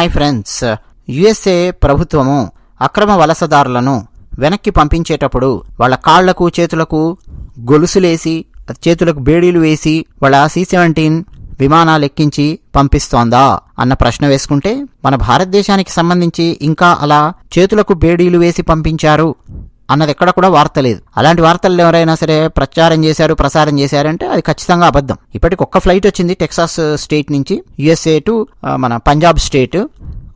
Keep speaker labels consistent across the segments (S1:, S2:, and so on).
S1: Hi friends USA ప్రభుత్వము అక్రమ వలసదారులను వెనక్కి పంపించేటప్పుడు వాళ్ళ కాళ్ళకు చేతులకు గొలుసులేసి చేతులకు బేడీలు వేసి వాళ్ళ సి సెవెంటీన్ విమానాలు ఎక్కించి పంపిస్తోందా అన్న ప్రశ్న వేసుకుంటే మన భారతదేశానికి సంబంధించి ఇంకా అలా చేతులకు బేడీలు వేసి పంపించారు అన్నది ఎక్కడ కూడా వార్త లేదు. అలాంటి వార్తలు ఎవరైనా సరే ప్రచారం చేశారు ప్రసారం చేశారంటే అది ఖచ్చితంగా అబద్ధం. ఇప్పటికి ఒక్క ఫ్లైట్ వచ్చింది టెక్సాస్ స్టేట్ నుంచి యుఎస్ఏ టు మన పంజాబ్ స్టేట్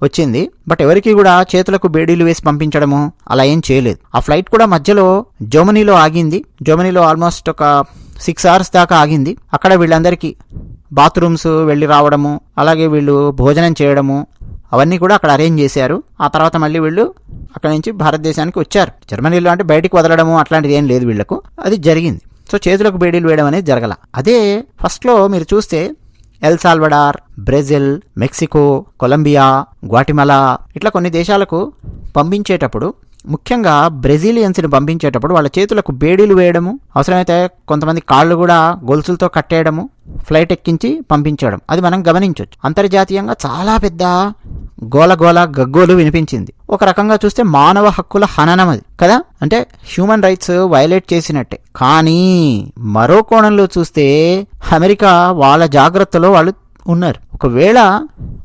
S1: వచ్చింది. బట్ ఎవరికి కూడా చేతులకు బేడీలు వేసి పంపించడము అలా ఏం చేయలేదు. ఆ ఫ్లైట్ కూడా మధ్యలో జర్మనీలో ఆగింది. జర్మనీలో ఆల్మోస్ట్ ఒక సిక్స్ అవర్స్ దాకా ఆగింది. అక్కడ వీళ్ళందరికీ బాత్రూమ్స్ వెళ్ళి రావడము అలాగే వీళ్ళు భోజనం చేయడము అవన్నీ కూడా అక్కడ అరేంజ్ చేశారు. ఆ తర్వాత మళ్ళీ వీళ్ళు అక్కడ నుంచి భారతదేశానికి వచ్చారు. జర్మనీలో అంటే బయటికి వదలడము అట్లాంటిది ఏం లేదు వీళ్ళకు అది జరిగింది. సో చేతులకు బేడీలు వేయడం అనేది జరగల. అదే ఫస్ట్లో మీరు చూస్తే El Salvador Brazil Mexico Colombia Guatemala ఇట్లా కొన్ని దేశాలకు పంపించేటప్పుడు ముఖ్యంగా బ్రెజిలియన్స్ని పంపించేటప్పుడు వాళ్ళ చేతులకు బేడీలు వేయడము అవసరమైతే కొంతమంది కాళ్ళు కూడా గొలుసులతో కట్టేయడము ఫ్లైట్ ఎక్కించి పంపించడం. అది మనం గమనించవచ్చు అంతర్జాతీయంగా చాలా పెద్ద గోల గోల గగ్గోలు వినిపించింది. ఒక రకంగా చూస్తే మానవ హక్కుల హననం అది కదా? అంటే హ్యూమన్ రైట్స్ వైలేట్ చేసినట్టే. కానీ మరో కోణంలో చూస్తే అమెరికా వాళ్ళ జాగ్రత్తలో వాళ్ళు ఉన్నారు. ఒకవేళ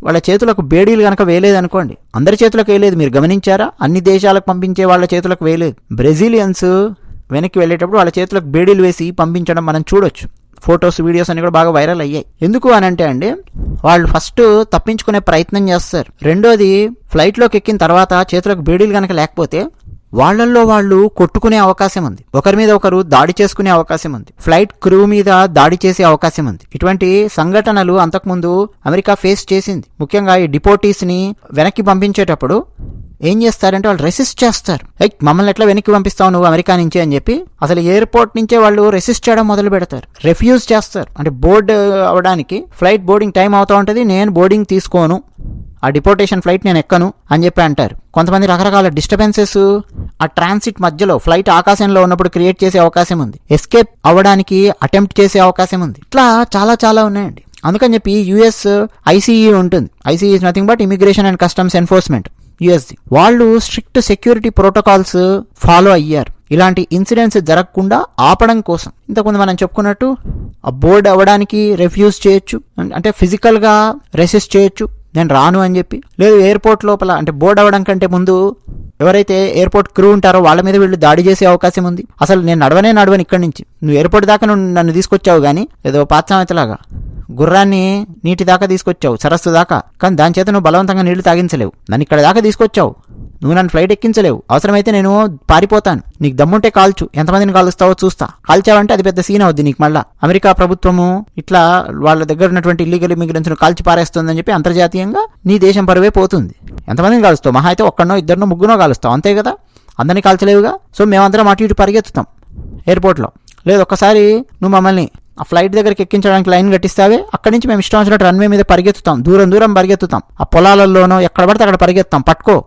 S1: వాళ్ళ చేతులకు బేడీలు కనుక వేయలేదనుకోండి అందరి చేతులకు వేయలేదు. మీరు గమనించారా? అన్ని దేశాలకు పంపించే వాళ్ళ చేతులకు వేయలేదు. బ్రెజిలియన్స్ వెనక్కి వెళ్ళేటప్పుడు వాళ్ళ చేతులకు బేడీలు వేసి పంపించడం మనం చూడొచ్చు. ఫొటోస్ వీడియోస్ అన్ని కూడా బాగా వైరల్ అయ్యాయి. ఎందుకు అని అంటే అండి వాళ్ళు ఫస్ట్ తప్పించుకునే ప్రయత్నం చేస్తారు. రెండోది ఫ్లైట్లోకి ఎక్కిన తర్వాత చేతులకు బీడీలు కనుక లేకపోతే వాళ్ళల్లో వాళ్ళు కొట్టుకునే అవకాశం ఉంది. ఒకరి మీద ఒకరు దాడి చేసుకునే అవకాశం ఉంది. ఫ్లైట్ క్రూ మీద దాడి చేసే అవకాశం ఉంది. ఇటువంటి సంఘటనలు అంతకుముందు అమెరికా ఫేస్ చేసింది. ముఖ్యంగా ఈ డిపోటీస్ని వెనక్కి పంపించేటప్పుడు ఏం చేస్తారంటే వాళ్ళు రెసిస్ట్ చేస్తారు. ఎయ్ మమ్మల్ని ఎట్లా వెనక్కి పంపిస్తావు నువ్వు అమెరికా నుంచి అని చెప్పి అసలు ఎయిర్పోర్ట్ నుంచే వాళ్ళు రెసిస్ట్ చేయడం మొదలు పెడతారు. రిఫ్యూజ్ చేస్తారు. అంటే బోర్డ్ అవడానికి ఫ్లైట్ బోర్డింగ్ టైం అవుతా ఉంటుంది నేను బోర్డింగ్ తీసుకోను ఆ డిపోర్టేషన్ ఫ్లైట్ నేను ఎక్కను అని చెప్పి అంటారు. కొంతమంది రకరకాల డిస్టర్బెన్సెస్ ఆ ట్రాన్సిట్ మధ్యలో ఫ్లైట్ ఆకాశంలో ఉన్నప్పుడు క్రియేట్ చేసే అవకాశం ఉంది. ఎస్కేప్ అవ్వడానికి అటెంప్ట్ చేసే అవకాశం ఉంది. ఇట్లా చాలా చాలా ఉన్నాయండి. అందుకని చెప్పి యుఎస్ ఐసీఈ ఉంటుంది. ICE is nothing but immigration and customs enforcement యుఎస్ది వాళ్ళు స్ట్రిక్ట్ సెక్యూరిటీ ప్రోటోకాల్స్ ఫాలో అయ్యారు. ఇలాంటి ఇన్సిడెంట్స్ జరగకుండా ఆపడం కోసం. ఇంతకుముందు మనం చెప్పుకున్నట్టు ఆ బోర్డ్ అవ్వడానికి రిఫ్యూజ్ చేయొచ్చు అంటే ఫిజికల్గా రెసిస్ట్ చేయొచ్చు నేను రాను అని చెప్పి. లేదు ఎయిర్పోర్ట్ లోపల అంటే బోర్డ్ అవ్వడం కంటే ముందు ఎవరైతే ఎయిర్పోర్ట్ క్రూ ఉంటారో వాళ్ళ మీద వీళ్ళు దాడి చేసే అవకాశం ఉంది. అసలు నేను నడవనే నడవను ఇక్కడి నుంచి. నువ్వు ఎయిర్పోర్ట్ దాకా నువ్వు నన్ను తీసుకొచ్చావు కానీ ఏదో పాత్సామెతలాగా గుర్రాన్ని నీటి దాకా తీసుకొచ్చావు సరస్సు దాకా. కానీ దాని చేత నువ్వు బలవంతంగా నీళ్ళు తాగించలేవు. నన్ను ఇక్కడ దాకా తీసుకొచ్చావు. నువ్వు నన్ను ఫ్లైట్ ఎక్కించలేవు. అవసరమైతే నేను పారిపోతాను. నీకు దమ్ముంటే కాల్చు. ఎంతమందిని కాలుస్తావో చూస్తా. కాల్చావంటే అది పెద్ద సీన్ అవుద్ది నీకు మళ్ళా. అమెరికా ప్రభుత్వము ఇట్లా వాళ్ళ దగ్గర ఉన్నటువంటి ఇల్లీగల్ ఇమిగ్రెంట్స్ను కాల్చి పారేస్తుందని చెప్పి అంతర్జాతీయంగా నీ దేశం పరువే పోతుంది. ఎంతమందిని కాలుస్తావు? మహా అయితే ఒక్కడనో ఇద్దరినో ముగ్గునో కాలుస్తావు. అంతే కదా? అందరినీ కాల్చలేవుగా? సో మేమందరం అటు ఇటు పరిగెత్తుతాం. ఎయిర్పోర్ట్లో. లేదు ఒక్కసారి నువ్వు మమ్మల్ని ఆ ఫ్లైట్ దగ్గరికి ఎక్కించడానికి లైన్ కట్టిస్తావే? అక్కడి నుంచి మేము ఇష్టం వచ్చినట్టు రన్వే మీద పరిగెత్తుతాం. దూరం దూరం పరిగెత్తుతాం. ఆ పొలాలలోనో ఎక్కడ పడితే అక్కడ పరిగెత్తాం. పట్టుకో.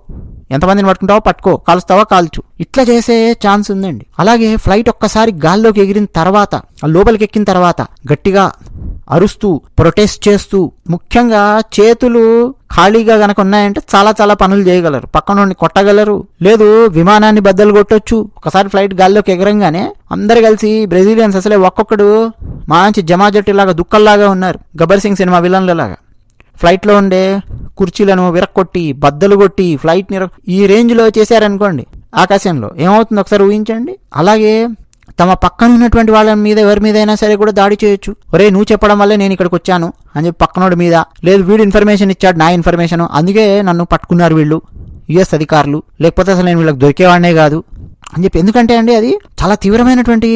S1: ఎంతమందిని పట్టుకుంటావో పట్టుకో. కాలుస్తావా కాల్చు. ఇట్లా చేసే ఛాన్స్ ఉందండి. అలాగే ఫ్లైట్ ఒక్కసారి గాల్లోకి ఎగిరిన తర్వాత ఆ లోపలికి ఎక్కిన తర్వాత గట్టిగా అరుస్తూ ప్రొటెస్ట్ చేస్తూ ముఖ్యంగా చేతులు ఖాళీగా గనక ఉన్నాయంటే చాలా చాలా పనులు చేయగలరు. పక్కనుండి కొట్టగలరు. లేదు విమానాన్ని బద్దలు కొట్టొచ్చు. ఒకసారి ఫ్లైట్ గాల్లోకి ఎగరంగానే అందరు కలిసి బ్రెజిలియన్స్ అసలే ఒక్కొక్కడు మంచి జమా జట్టులాగా దుక్కల్లాగా ఉన్నారు. గబ్బర్ సింగ్ సినిమా విలన్లలాగా. ఫ్లైట్లో ఉండే కుర్చీలను విరక్కొట్టి బద్దలు కొట్టి ఫ్లైట్ నిర ఈ రేంజ్లో చేశారనుకోండి ఆకాశంలో. ఏమవుతుంది? ఒకసారి ఊహించండి. అలాగే తమ పక్కన ఉన్నటువంటి వాళ్ళ మీద ఎవరి మీద అయినా సరే కూడా దాడి చేయొచ్చు. ఒరే నువ్వు చెప్పడం వల్లే నేను ఇక్కడికి వచ్చాను అని చెప్పి పక్కనోడి మీద లేదు వీడు ఇన్ఫర్మేషన్ ఇచ్చాడు నా ఇన్ఫర్మేషన్ అందుకే నన్ను పట్టుకున్నారు వీళ్ళు యుఎస్ అధికారులు. లేకపోతే అసలు నేను వీళ్ళకి దొరికేవాడినే కాదు అని చెప్పి. ఎందుకంటే అండి అది చాలా తీవ్రమైనటువంటి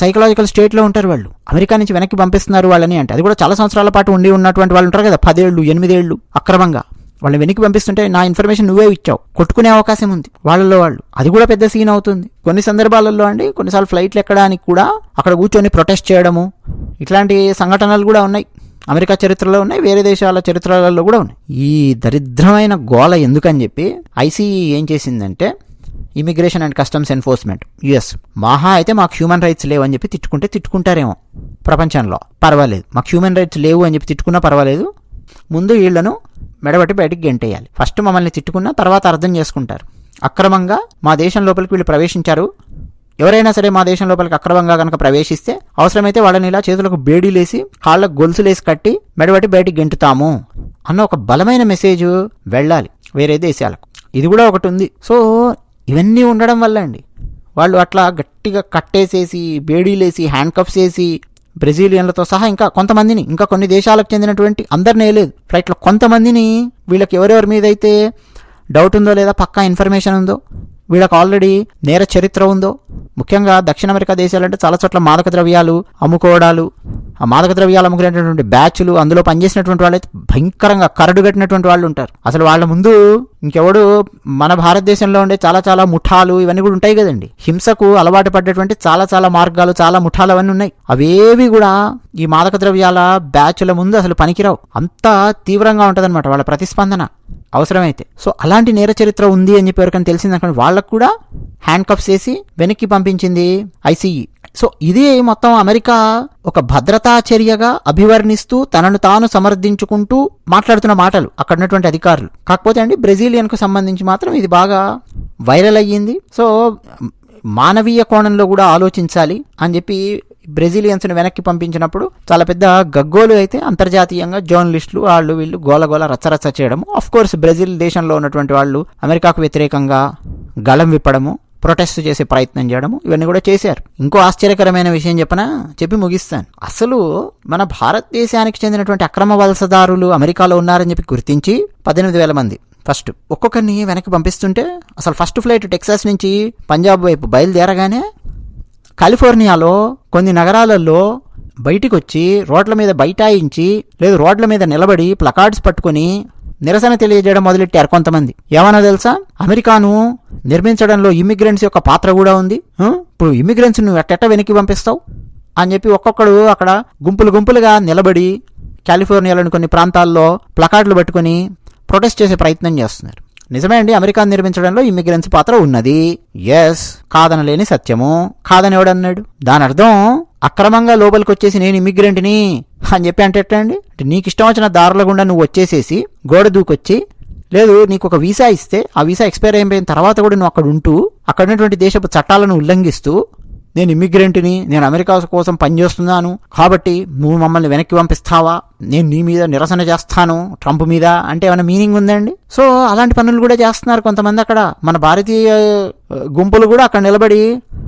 S1: సైకలాజికల్ స్టేట్లో ఉంటారు వాళ్ళు. అమెరికా నుంచి వెనక్కి పంపిస్తున్నారు వాళ్ళని అంటే. అది కూడా చాలా సంవత్సరాల పాటు ఉండి ఉన్నటువంటి వాళ్ళు ఉంటారు కదా పదేళ్ళు ఎనిమిదేళ్ళు అక్రమంగా. వాళ్ళని వెనక్కి పంపిస్తుంటే నా ఇన్ఫర్మేషన్ నువ్వే ఇచ్చావు. కొట్టుకునే అవకాశం ఉంది. వాళ్ళలో వాళ్ళు. అది కూడా పెద్ద సీన్ అవుతుంది. కొన్ని సందర్భాలలో అండి కొన్నిసార్లు ఫ్లైట్లు ఎక్కడానికి కూడా అక్కడ కూర్చొని ప్రొటెస్ట్ చేయడము ఇట్లాంటి సంఘటనలు కూడా ఉన్నాయి. అమెరికా చరిత్రలో ఉన్నాయి వేరే దేశాల చరిత్రలలో కూడా ఉన్నాయి. ఈ దరిద్రమైన గోల ఎందుకని చెప్పి ఐసీఈ ఏం చేసిందంటే immigration and customs enforcement US. మహా అయితే మాకు హ్యూమన్ రైట్స్ లేవు అని చెప్పి తిట్టుకుంటే తిట్టుకుంటారేమో ప్రపంచంలో. పర్వాలేదు. మాకు హ్యూమన్ రైట్స్ లేవు అని చెప్పి తిట్టుకున్నా పర్వాలేదు. ముందు వీళ్ళను మెడబట్టి బయటికి గెంటేయాలి. ఫస్ట్ మమ్మల్ని తిట్టుకున్నా తర్వాత అర్థం చేసుకుంటారు. అక్రమంగా మా దేశం లోపలికి వీళ్ళు ప్రవేశించారు. ఎవరైనా సరే మా దేశం లోపలికి అక్రమంగా కనుక ప్రవేశిస్తే అవసరమైతే వాళ్ళని ఇలా చేతులకు బేడీలేసి కాళ్ళకు గొలుసులేసి కట్టి మెడబట్టి బయటికి గెంటుతాము అన్న ఒక బలమైన మెసేజ్ వెళ్ళాలి వేరే దేశాలకు. ఇది కూడా ఒకటి ఉంది. సో ఇవన్నీ ఉండడం వల్ల అండి. వాళ్ళు అట్లా గట్టిగా కట్టేసేసి బేడీలేసి హ్యాండ్ కప్స్ వేసి బ్రెజిలియన్లతో సహా ఇంకా కొంతమందిని ఇంకా కొన్ని దేశాలకు చెందినటువంటి అందరిని వేయలేదు ఫ్లైట్లో కొంతమందిని వీళ్ళకి ఎవరెవరి మీద అయితే డౌట్ ఉందో లేదా పక్కా ఇన్ఫర్మేషన్ ఉందో వీళ్ళకి ఆల్రెడీ నేర చరిత్ర ఉందో ముఖ్యంగా దక్షిణ అమెరికా దేశాలంటే చాలా చోట్ల మాదక ద్రవ్యాలు అమ్ముకోవడాలు ఆ మాదక ద్రవ్యాలు అమ్ముకునేటటువంటి బ్యాచ్లు అందులో పనిచేసినటువంటి వాళ్ళైతే భయంకరంగా కరడు కట్టినటువంటి వాళ్ళు ఉంటారు. అసలు వాళ్ళ ముందు ఇంకెవడు మన భారతదేశంలో ఉండే చాలా చాలా ముఠాలు ఇవన్నీ కూడా ఉంటాయి కదండి. హింసకు అలవాటు పడ్డటువంటి చాలా చాలా మార్గాలు చాలా ముఠాలు అవన్నీ ఉన్నాయి. అవేవి కూడా ఈ మాదక ద్రవ్యాల బ్యాచ్ల ముందు అసలు పనికిరావు. అంత తీవ్రంగా ఉంటుందన్నమాట వాళ్ళ ప్రతిస్పందన. అవసరమైతే. సో అలాంటి నేర చరిత్ర ఉంది అని చెప్పి ఎవరికైనా తెలిసిందనుకోండి వాళ్ళకు కూడా హ్యాండ్ కప్స్ వేసి వెనక్కి పంపించింది ఐసీఈ. సో ఇది మొత్తం అమెరికా ఒక భద్రతా చర్యగా అభివర్ణిస్తూ తనను తాను సమర్థించుకుంటూ మాట్లాడుతున్న మాటలు అక్కడ ఉన్నటువంటి అధికారులు. కాకపోతే అండి బ్రెజిలియన్కు సంబంధించి మాత్రం ఇది బాగా వైరల్ అయ్యింది. సో మానవీయ కోణంలో కూడా ఆలోచించాలి అని చెప్పి బ్రెజిలియన్స్ని వెనక్కి పంపించినప్పుడు చాలా పెద్ద గగ్గోలు అయితే అంతర్జాతీయంగా జర్నలిస్టులు వాళ్ళు వీళ్ళు గోలగోల రచ్చరచ్చ చేయడము. కోర్స్ బ్రెజిల్ దేశంలో ఉన్నటువంటి వాళ్ళు అమెరికాకు వ్యతిరేకంగా గళం విప్పడము. ప్రొటెస్ట్ చేసే ప్రయత్నం చేయడము ఇవన్నీ కూడా చేశారు. ఇంకో ఆశ్చర్యకరమైన విషయం చెప్పనా? చెప్పి ముగిస్తాను. అసలు మన భారతదేశానికి చెందినటువంటి అక్రమ వలసదారులు అమెరికాలో ఉన్నారని చెప్పి గుర్తించి పద్దెనిమిది వేల మంది. ఫస్ట్ ఒక్కొక్కరిని వెనక్కి పంపిస్తుంటే అసలు ఫస్ట్ ఫ్లైట్ టెక్సాస్ నుంచి పంజాబ్ వైపు బయలుదేరగానే కాలిఫోర్నియాలో కొన్ని నగరాలలో బయటికి వచ్చి రోడ్ల మీద బైఠాయించి లేదు రోడ్ల మీద నిలబడి ప్లకార్డ్స్ పట్టుకొని నిరసన తెలియజేయడం మొదలెట్టారు కొంతమంది. ఏమన్నా తెలుసా? అమెరికాను నిర్మించడంలో ఇమిగ్రెంట్స్ యొక్క పాత్ర కూడా ఉంది. ఇప్పుడు ఇమిగ్రెంట్స్ నువ్వు ఎట్టెట్ట వెనక్కి పంపిస్తావు? అని చెప్పి ఒక్కొక్కడు అక్కడ గుంపులు గుంపులుగా నిలబడి కాలిఫోర్నియాలోని కొన్ని ప్రాంతాల్లో ప్లకార్డులు పట్టుకుని ప్రొటెస్ట్ చేసే ప్రయత్నం చేస్తున్నారు. నిజమే అండి అమెరికా నిర్మించడంలో ఇమిగ్రెంట్స్ పాత్ర ఉన్నది. ఎస్ కాదనలేని సత్యము. కాదని ఎవడన్నాడు దాని అర్థం అక్రమంగా లోపలికి వచ్చేసి నేను ఇమిగ్రెంట్ని అని చెప్పి అంటే అండి? నీకు ఇష్టం వచ్చిన దారుల గుండా నువ్వు వచ్చేసేసి గోడ దూకొచ్చి లేదు నీకు ఒక వీసా ఇస్తే ఆ వీసా ఎక్స్పైర్ అయిపోయిన తర్వాత కూడా నువ్వు అక్కడ ఉంటూ అక్కడ ఉన్నటువంటి దేశపు చట్టాలను ఉల్లంఘిస్తూ నేను ఇమ్మిగ్రెంట్ని నేను అమెరికా కోసం పనిచేస్తున్నాను కాబట్టి నువ్వు మమ్మల్ని వెనక్కి పంపిస్తావా? నేను నీ మీద నిరసన చేస్తాను ట్రంప్ మీద అంటే ఏమైనా మీనింగ్ ఉందండి సో అలాంటి పనులు కూడా చేస్తున్నారు కొంతమంది అక్కడ. మన భారతీయ గుంపులు కూడా అక్కడ నిలబడి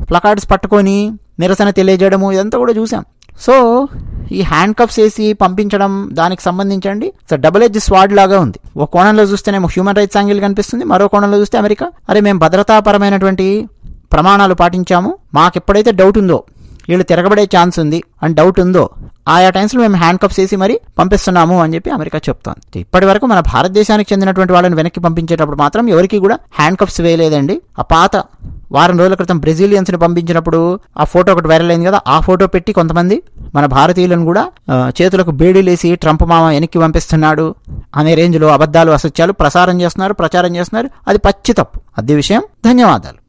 S1: ప్లకార్డ్స్ పట్టుకొని నిరసన తెలియజేయడము ఇదంతా కూడా చూసాం సో ఈ హ్యాండ్ కప్స్ వేసి పంపించడం దానికి సంబంధించండి. సో డబుల్ ఎడ్జ్ స్వాడ్ లాగా ఉంది. ఒక కోణంలో చూస్తేనేమో హ్యూమన్ రైట్స్ యాంగిల్ కనిపిస్తుంది మరో కోణంలో చూస్తే అమెరికా. అరే మేము భద్రతాపరమైనటువంటి ప్రమాణాలు పాటించాము. మాకు ఎప్పుడైతే డౌట్ ఉందో వీళ్ళు తిరగబడే ఛాన్స్ ఉంది అని డౌట్ ఉందో ఆయా టైమ్స్లో మేము హ్యాండ్ కప్స్ వేసి మరి పంపిస్తున్నాము అని చెప్పి అమెరికా చెప్తోంది. ఇప్పటి వరకు మన భారతదేశానికి చెందినటువంటి వాళ్ళని వెనక్కి పంపించేటప్పుడు మాత్రం ఎవరికి కూడా హ్యాండ్ కప్స్ వేయలేదండి. ఆ పాత వారం రోజుల క్రితం బ్రెజిలియన్స్ని పంపించినప్పుడు ఆ ఫోటో ఒకటి వైరల్ అయింది కదా ఆ ఫోటో పెట్టి కొంతమంది మన భారతీయులను కూడా చేతులకు బేడీలేసి ట్రంప్ మామ వెనక్కి పంపిస్తున్నాడు అనే రేంజ్లో అబద్ధాలు అసత్యాలు ప్రసారం చేస్తున్నారు ప్రచారం చేస్తున్నారు. అది పచ్చి తప్పు. అదే విషయం. ధన్యవాదాలు.